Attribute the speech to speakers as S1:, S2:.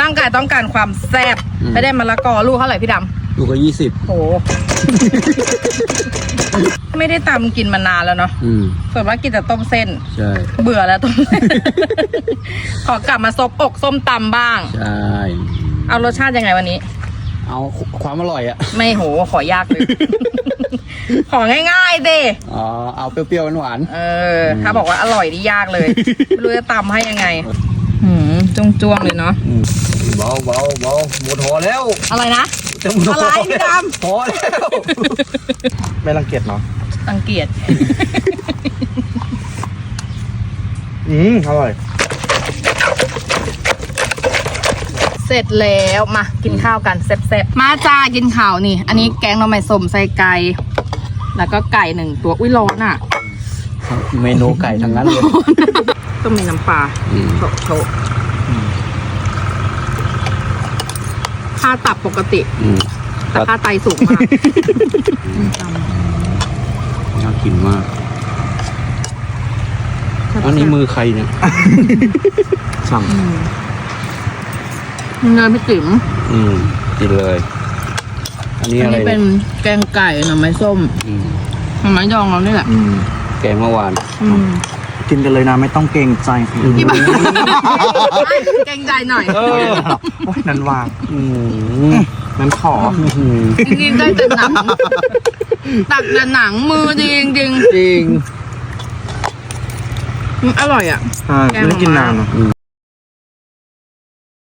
S1: ร่างกายต้องการความแซ่บ
S2: อืม
S1: ไม่ได้มะละกอลูกเท่าไหร่พี่ด
S2: ลูกก็ยี่สิบำ
S1: โห ไม่ได้ตำกินมานานแล้วเนาะ
S2: อืม
S1: ส่วนมากกินแต่ต้มเส้น
S2: ใช่
S1: เบื่อแล้วต้มเส้น ขอกลับมาซบอกส้มตำบ้าง
S2: ใช่
S1: เอารสชาติยังไงวันนี้
S2: เอาความอร่อยอะ
S1: ไม่โหขอยากเลย ของง่ายๆเด้
S2: อ๋อเอาเปรี้ยวๆหวาน
S1: เออ ถ้าบอกว่าอร่อยนี่ยากเลย ไม่รู้จะตำให้ยังไงหืม จ้วงๆเลยเนาะ
S2: ๆอืมเบาเบาเบาหมดหอแล้ว
S1: อะไรนะ
S2: จะหมด
S1: อะไร
S2: ห
S1: พี่
S2: แล้ว
S1: ดำ
S2: พอแล้ว
S3: ไม่รังเกียจเนาะ
S1: ตังเกียจ
S3: อืมอร่อย
S1: เสร็จแล้วมากินข้าวกันแซ่บๆมาจ้ากินข้าวนี่ อันนี้แกงหน่อไม้ส้มใส่ไก่แล้วก็ไก่หนึ่งตัวอุ้ยร้อนอะ
S2: เมนูไก่ทั้งนั้นเลย
S1: ต้องมีน้ำปลา
S2: อืม
S1: โถโถ ค่าตับปกติ
S2: อืม
S1: แต่ค่าไตสูงมาก
S2: น่ากินมาก อันนี้มือใครเนี่ย
S3: สั่ง
S1: เงินพี่ติ๋ม
S2: อืมกินเลย อันนี้
S1: อัน
S2: อะไร
S1: นี้เป็
S2: เนี่ย
S1: นแกงไก่หน่อไม้ส้ม
S2: อืม
S1: หน่อไม้ดองเรานี่แหละ
S3: อืม
S2: แกงเมื่อวาน
S1: อืม
S3: กินกันเลยนะไม่ต้องเกรงใจสิ
S1: พี่บ้าเกรงใจหน่อย
S2: เออ
S3: โอ้ยนั้นวาง
S2: อืม
S3: นั้นขอ
S2: อืม
S1: จริงๆได้แต่หนังตักแต่หนังมือจริงจริง
S2: จริง
S1: ๆอร่อยอะ
S3: ใช่ไม่ได้กินนานเนอะ
S2: อืม